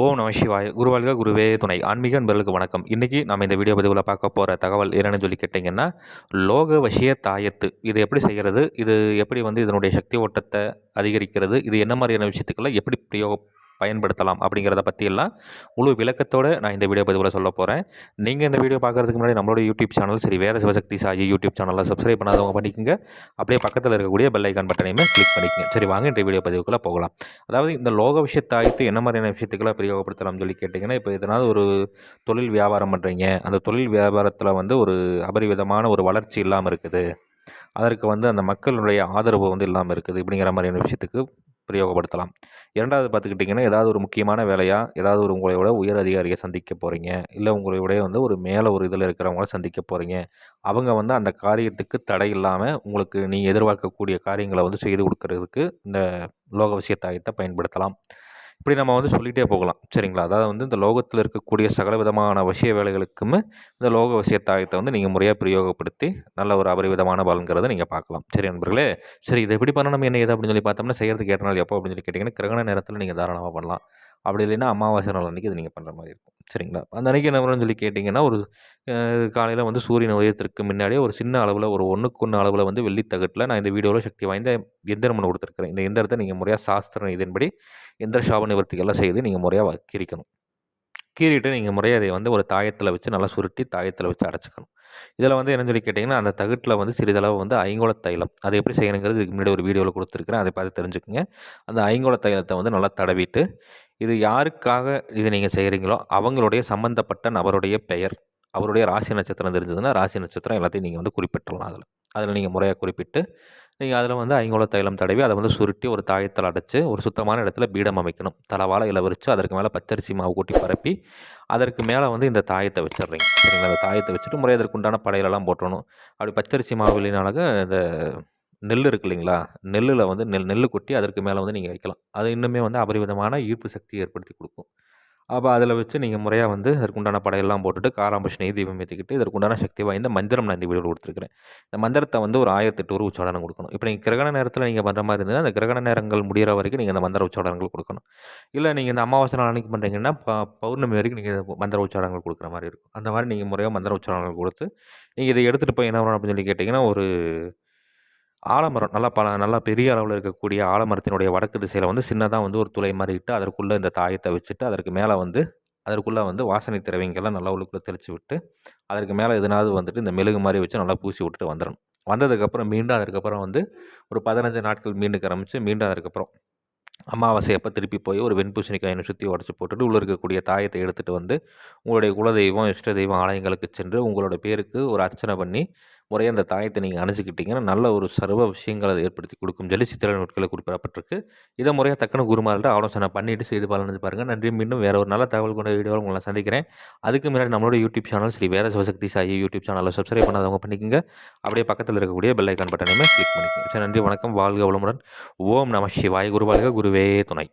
ஓம் நம சிவாய். குருவாழ்க குருவே துணை. ஆன்மீக நண்பர்களுக்கு வணக்கம். இன்றைக்கி நம்ம இந்த வீடியோ பதிவில் பார்க்க போகிற தகவல் என்னென்னு சொல்லி கேட்டிங்கன்னா லோக வசிய தாயத்து. இது எப்படி செய்கிறது இது எப்படி வந்து இதனுடைய சக்தி ஓட்டத்தை அதிகரிக்கிறது? இது என்ன மாதிரியான விஷயத்துக்கெல்லாம் எப்படி பிரயோக பயன்படுத்தலாம் அப்படிங்கிறத பற்றியெல்லாம் முழு விளக்கத்தோடு நான் இந்த வீடியோ பதிவில் சொல்ல போகிறேன் நீங்கள் இந்த வீடியோ பார்க்குறதுக்கு முன்னாடி நம்மளோட யூடியூப் சேனல் சரி வேறு சிவசக்தி சாயி யூடியூப் சேனலில் சப்ஸ்கிரைப் பண்ணாதவங்க பண்ணிக்கோங்க. அப்படியே பக்கத்தில் இருக்கக்கூடிய பெல் ஐக்கான் பட்டனையுமே கிளிக் பண்ணிக்கோங்க. சரி வாங்க இந்த வீடியோ பதிவுக்குள்ளே போகலாம். அதாவது இந்த லோக விஷயத்தாய்த்து என்ன மாதிரியான விஷயத்துக்கெல்லாம் பிரயோகப்படுத்தலாம்னு சொல்லி கேட்டிங்கன்னா இப்போ எதனால் ஒரு தொழில் வியாபாரம் பண்ணுறீங்க அந்த தொழில் வியாபாரத்தில் வந்து ஒரு அபரிவிதமான ஒரு வளர்ச்சி இல்லாமல் இருக்குது. அதற்கு வந்து அந்த மக்களுடைய ஆதரவு வந்து இல்லாமல் இருக்குது. இப்படிங்கிற மாதிரியான விஷயத்துக்கு பிரயோகப்படுத்தலாம். இரண்டாவது பார்த்துக்கிட்டிங்கன்னா ஏதாவது ஒரு முக்கியமான வேலையாக ஏதாவது ஒரு உங்களை விட உயர் அதிகாரியை சந்திக்க போகிறீங்க இல்லை உங்களை விட வந்து ஒரு மேலே ஒரு இதில் இருக்கிறவங்கள சந்திக்க போகிறீங்க அவங்க வந்து அந்த காரியத்துக்கு தடை இல்லாமல் உங்களுக்கு நீங்கள் எதிர்பார்க்கக்கூடிய காரியங்களை வந்து செய்து கொடுக்கறதுக்கு இந்த லோக விஷயத்தாயத்தை பயன்படுத்தலாம். இப்படி நம்ம வந்து சொல்லிகிட்டே போகலாம். சரிங்களா? அதாவது வந்து இந்த லோகத்தில் இருக்கக்கூடிய சகல விதமான விஷய வேலைகளுக்குமே இந்த லோக விஷயத்தாயத்தை வந்து நீங்கள் முறையாக பிரயோகப்படுத்தி நல்ல ஒரு அபரிவிதமான பலன்கிறத நீங்கள் பார்க்கலாம். சரி நண்பர்களே சரி இதை எப்படி பண்ணணும் என்ன ஏது அப்படின்னு சொல்லி பார்த்தோம்னா செய்கிறதுக்கு ஏற்ற நாள் எப்போ அப்படின்னு சொல்லி கேட்டிங்கன்னா கிரகண நேரத்தில் நீங்கள் தாராளமாக பண்ணலாம். அப்படி இல்லைன்னா அமாவாசை நாள் அன்றைக்கி இது நீங்கள் பண்ணுற மாதிரி இருக்கும். சரிங்களா? அந்த அன்றைக்கி என்ன பண்ணணும்னு சொல்லி கேட்டிங்கன்னா ஒரு காலையில் வந்து சூரியன் உதயத்திற்கு முன்னாடியே ஒரு சின்ன அளவில் ஒரு ஒன்றுக்கு ஒன்று அளவில் வந்து வெள்ளித்தகட்டில் நான் இந்த வீடியோவில் சக்தி வாய்ந்த எந்திரம் கொடுத்துருக்குறேன். இந்த எந்திரத்தை நீங்கள் முறையாக சாஸ்திரம் இதன்படி எந்திர சாப நிவர்த்திகள்லாம் செய்து நீங்கள் முறையாக கீரிக்கணும் கீறிட்டு நீங்கள் முறையாக அதை வந்து ஒரு தாயத்தில் வச்சு நல்லா சுருட்டி தாயத்தில் வச்சு அடைச்சிக்கணும் இதில் வந்து என்ன சொல்லி கேட்டிங்கன்னா அந்த தகட்டில் வந்து சிறிதளவு வந்து ஐங்கோல தைலம். அதை எப்படி செய்யணுங்கிறது இதுக்கு முன்னாடி ஒரு வீடியோவில் கொடுத்துருக்குறேன். அதை பார்த்து தெரிஞ்சுக்கோங்க. அந்த ஐங்கோல தைலத்தை வந்து நல்லா தடவிட்டு இது யாருக்காக இதை நீங்கள் செய்கிறீங்களோ அவங்களுடைய சம்மந்தப்பட்ட நபருடைய பெயர் அவருடைய ராசி நட்சத்திரம் தெரிஞ்சதுன்னா ராசி நட்சத்திரம் எல்லாத்தையும் நீங்கள் வந்து குறிப்பிட்டுடலாம் அதில். அதில் நீங்கள் முறையாக குறிப்பிட்டு நீங்கள் அதில் வந்து ஐங்கோல தைலம் தடவி அதை வந்து சுருட்டி ஒரு தாயத்தில் அடைச்சி ஒரு சுத்தமான இடத்துல பீடம் அமைக்கணும். தலைவாழை இலை விரித்து அதற்கு மேலே பச்சரிசி மாவு கூட்டி பரப்பி அதற்கு மேலே வந்து இந்த தாயத்தை வச்சிடுறீங்க. சரிங்களா? அந்த தாயத்தை வச்சுட்டு முறை அதற்குண்டான படையிலெல்லாம் போட்டணும் அப்படி பச்சரிசி மாவு இல்லைனாலும் இந்த நெல் இருக்கு இல்லைங்களா? நெல்லில் வந்து நெல் நெல் கொட்டி அதற்கு மேலே வந்து நீங்கள் வைக்கலாம். அது இன்னுமே வந்து அபரிவிதமான ஈர்ப்பு சக்தி ஏற்படுத்தி கொடுக்கும். அப்போ அதில் வச்சு நீங்கள் முறையாக வந்து அதற்குண்டான படையெல்லாம் போட்டுட்டு காராம்பஷ் நெய் தீபம் ஏற்றிக்கிட்டு இதற்குண்டான சக்தி வாய்ந்த மந்திரம் நான் இந்த வீடியோவில் கொடுத்துருக்கிறேன். இந்த மந்திரத்தை வந்து ஒரு ஆயிரத்தி ஒரு உச்சாடனம் கொடுக்கணும். இப்போ நீங்கள் கிரகண நேரத்தில் நீங்கள் பண்ணுற மாதிரி இருந்ததுன்னா அந்த கிரகண நேரங்கள் முடிகிற வரைக்கும் நீங்கள் இந்த மந்திர உச்சாடனங்கள் கொடுக்கணும். இல்லை நீங்கள் இந்த அமாவாசை நாள் அன்றைக்கி பண்ணுறீங்கன்னா பௌர்ணமி வரைக்கும் நீங்கள் மந்திர உச்சாடனங்கள் கொடுக்குற மாதிரி இருக்கும். அந்த மாதிரி நீங்கள் முறையாக மந்திர உச்சாடனங்கள் கொடுத்து நீங்கள் இதை எடுத்துகிட்டு போய் என்ன பண்ணணும் அப்படின்னு சொல்லி கேட்டிங்கன்னா ஒரு ஆலமரம் நல்லா பல நல்லா பெரிய அளவில் இருக்கக்கூடிய ஆலமரத்தினுடைய வடக்கு திசையில் வந்து சின்னதாக வந்து ஒரு துளை மாதிரி இட்டு அதற்குள்ளே இந்த தாயத்தை வச்சுட்டு அதற்கு மேலே வந்து அதற்குள்ளே வந்து வாசனை திரவிங்கெல்லாம் நல்லா உள்ளுக்குள்ளே தெளித்து விட்டு அதற்கு மேலே எதனாவது வந்துட்டு இந்த மெழுகு மாதிரி வச்சு நல்லா பூசி விட்டுட்டு வந்துடணும் வந்ததுக்கப்புறம் மீண்டும் அதுக்கப்புறம் வந்து ஒரு பதினஞ்சு நாட்கள் மீண்டும் கிளம்பிச்சு மீண்டும் அதுக்கப்புறம் அமாவாசை அப்போ திருப்பி போய் ஒரு வெண்பூசணிக்காயினை சுற்றி உடச்சி போட்டுட்டு உள்ளே இருக்கக்கூடிய தாயத்தை எடுத்துகிட்டு வந்து உங்களுடைய குலதெய்வம் இஷ்ட தெய்வம் ஆலயங்களுக்கு சென்று உங்களோட பேருக்கு ஒரு அர்ச்சனை பண்ணி முறையாக அந்த தாயத்தை நீங்கள் அணைச்சிக்கிட்டிங்கன்னா நல்ல ஒரு சர்வ விஷயங்களை அதை ஏற்படுத்தி கொடுக்கும். சொல்லி சித்திரை நோட்களில் குறிப்பிடப்பட்டிருக்கு. இதை முறையாக தக்கன குருமாரிட்ட ஆலோசனை பண்ணிவிட்டு செய்து பலனது பாருங்கள் நன்றி. மீண்டும் வேறு ஒரு நல்ல தகவல் கொண்ட வீடியோவில் உங்களை சந்திக்கிறேன். அதுக்கு முன்னாடி நம்மளோட YouTube channel Sri Veda Sivasakthi Sai YouTube சேனலில் சப்ஸ்கிரைப் பண்ணாதவங்க பண்ணிக்கோங்க. அப்படியே பக்கத்தில் இருக்கக்கூடிய பெல் ஐக்கான் பட்டனையுமே கிளிக் பண்ணிக்கோங்க. சரி நன்றி. வணக்கம். வாழ்க வளமுடன். ஓம் நம சிவாய். குருவாழ்க. குருவே. துணை.